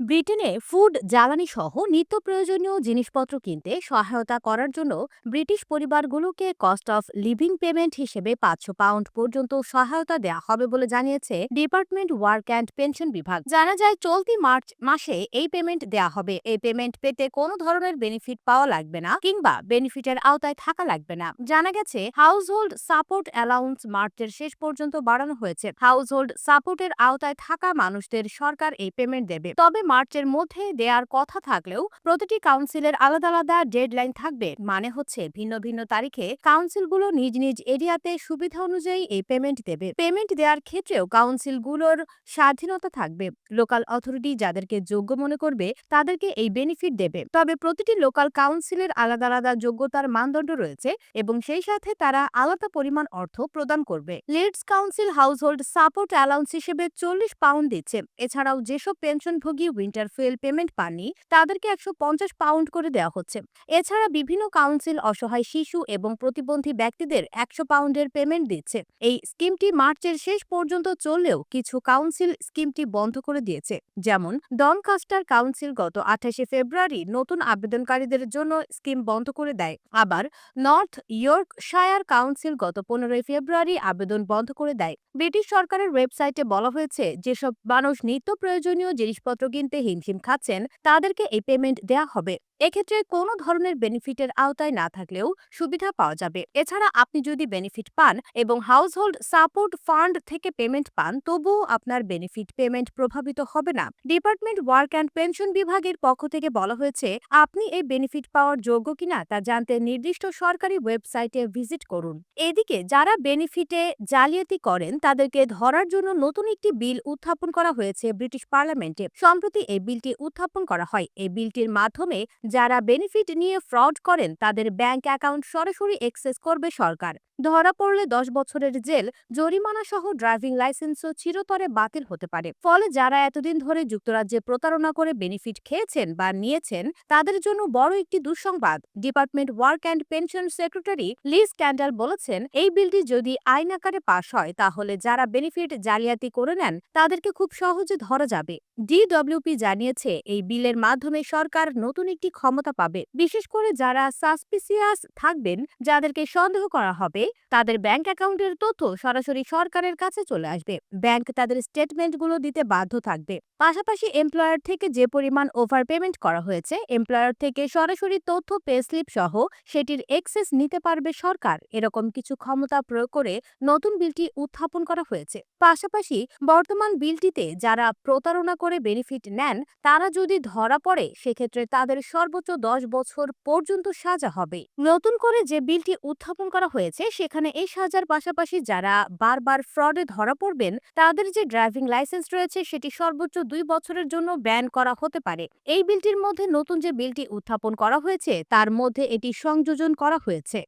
ব্রিটেনে ফুড জ্বালানি সহ নিত্য প্রয়োজনীয় জিনিসপত্র কিনতে সহায়তা করার জন্য ব্রিটিশ পরিবারগুলোকে কস্ট অফ লিভিং পেমেন্ট হিসেবে পাঁচশো পাউন্ড পর্যন্ত সহায়তা দেওয়া হবে বলে জানিয়েছে ডিপার্টমেন্ট ওয়ার্ক অ্যান্ড পেনশন বিভাগ। জানা যায়, চলতি মার্চ মাসে এই পেমেন্ট দেওয়া হবে। এই পেমেন্ট পেতে কোনো ধরনের বেনিফিট পাওয়া লাগবে না কিংবা বেনিফিটের আওতায় থাকা লাগবে না। জানা গেছে হাউস হোল্ড সাপোর্ট অ্যালাউন্স মার্চের শেষ পর্যন্ত বাড়ানো হয়েছে। হাউস হোল্ড সাপোর্টের আওতায় থাকা মানুষদের সরকার এই পেমেন্ট দেবে। তবে মার্চের মধ্যে দেওয়ার কথা থাকলেও প্রতিটি কাউন্সিলের আলাদা আলাদা ডেডলাইন থাকবে। মানে হচ্ছে ভিন্ন ভিন্ন তারিখে কাউন্সিলগুলো নিজ নিজ এরিয়াতে সুবিধা অনুযায়ী এই পেমেন্ট দেবে। পেমেন্ট দেওয়ার ক্ষেত্রেও কাউন্সিলগুলোর স্বাধীনতা থাকবে। লোকাল অথরিটি যাদেরকে যোগ্য মনে করবে তাদেরকে এই বেনিফিট দেবে। তবে প্রতিটি লোকাল কাউন্সিলের আলাদা আলাদা যোগ্যতার মানদণ্ড রয়েছে এবং সেই সাথে তারা আলাদা পরিমাণ অর্থ প্রদান করবে। Leeds council household support allowance হিসেবে চল্লিশ পাউন্ড দিচ্ছে। এছাড়াও যেসব পেনশনভোগী উইন্টার ফুয়েল পেমেন্ট পাননি, তাদেরকে একশো পঞ্চাশ পাউন্ড করে দেওয়া হচ্ছে। এছাড়া বিভিন্ন কাউন্সিল অসহায় শিশু এবং প্রতিবন্ধী ব্যক্তিদের একশো পাউন্ডের পেমেন্ট দিচ্ছে। এই স্কিমটি মার্চের শেষ পর্যন্ত চললেও কিছু কাউন্সিল স্কিমটি বন্ধ করে দিয়েছে। যেমন ডনকাস্টার কাউন্সিল গত আঠাশে ফেব্রুয়ারি নতুন আবেদনকারীদের জন্য স্কিম বন্ধ করে দেয়। আবার নর্থ ইয়র্কশায়ার কাউন্সিল গত পনেরোই ফেব্রুয়ারি আবেদন বন্ধ করে দেয়। ব্রিটিশ সরকারের ওয়েবসাইটে বলা হয়েছে, যেসব মানুষ নিত্য প্রয়োজনীয় জিনিসপত্র কিনতে হিমশিম খাচ্ছেন তাদেরকে এই পেমেন্ট দেয়া হবে। এক্ষেত্রে কোনো ধরনের বেনিফিটের আওতায় না থাকলেও সুবিধা পাওয়া যাবে। এছাড়া আপনি যদি বেনিফিট পান এবং হাউসহোল্ড সাপোর্ট ফান্ড থেকে পেমেন্ট পান, তবুও আপনার বেনিফিট পেমেন্ট প্রভাবিত হবে না। ডিপার্টমেন্ট ওয়ার্ক অ্যান্ড পেনশন বিভাগের পক্ষ থেকে বলা হয়েছে, আপনি এই বেনিফিট পাওয়ার যোগ্য কিনা তা জানতে নির্দিষ্ট সরকারি ওয়েবসাইটে ভিজিট করুন। এদিকে যারা বেনিফিটে জালিয়াতি করেন, তাদেরকে ধরার জন্য নতুন একটি বিল উত্থাপন করা হয়েছে ব্রিটিশ পার্লামেন্টে। সম্প্রতি এই বিলটি উত্থাপন করা হয়। এই বিলটির মাধ্যমে যারা বেনিফিট নিয়ে ফ্রড করেন তাদের ব্যাংক অ্যাকাউন্ট সরাসরি এক্সেস করবে সরকার। ধরা পড়লে দশ বছরের জেল, জরিমানা সহ ড্রাইভিং লাইসেন্সও চিরতরে বাতিল হতে পারে। ফলে যারা এতদিন ধরে যুক্তরাজ্যে প্রতারণা করে বেনিফিট খেয়েছেন বা নিয়েছেন, তাদের জন্য বড় একটি দুঃসংবাদ। Department work and pension secretary Liz Kendall বলেছেন, এই বিলটি যদি আইন আকারে পাশ হয়, তাহলে যারা বেনিফিট জালিয়াতি করে নেন, তাদেরকে খুব সহজে ধরা যাবে। ডিডব্লিউপি জানিয়েছে, এই বিলের মাধ্যমে সরকার নতুন একটি ক্ষমতা পাবে। বিশেষ করে যারা সাসপিসিয়াস থাকবেন, যাদেরকে সন্দেহ করা হবে তাদের ব্যাংক অ্যাকাউন্টের তথ্য সরাসরি সরকারের কাছে চলে আসবে। ব্যাংক তাদের স্টেটমেন্টগুলো দিতে বাধ্য থাকবে। পাশাপাশি এমপ্লয়ার থেকে যে পরিমাণ ওভার পেমেন্ট করা হয়েছে, এমপ্লয়ার থেকে সরাসরি তথ্য পে স্লিপ সহ সেটির এক্সেস নিতে পারবে সরকার। এরকম কিছু ক্ষমতা প্রয়োগ করে নতুন বিলটি উত্থাপন করা হয়েছে। পাশাপাশি বর্তমান বিলটিতে যারা প্রতারণা করে বেনিফিট নেন, তারা যদি ধরা পড়ে, সেক্ষেত্রে তাদের সর্বোচ্চ দশ বছর পর্যন্ত সাজা হবে। নতুন করে যে বিলটি উত্থাপন করা হয়েছে সেখানে এই সাজার পাশাপাশি যারা বারবার ফ্রডে ধরা পড়বেন, তাদের যে ড্রাইভিং লাইসেন্স রয়েছে, সেটি সর্বোচ্চ দুই বছরের জন্য ব্যান করা হতে পারে। এই বিলটির মধ্যে নতুন যে বিলটি উত্থাপন করা হয়েছে, তার মধ্যে এটি সংযোজন করা হয়েছে।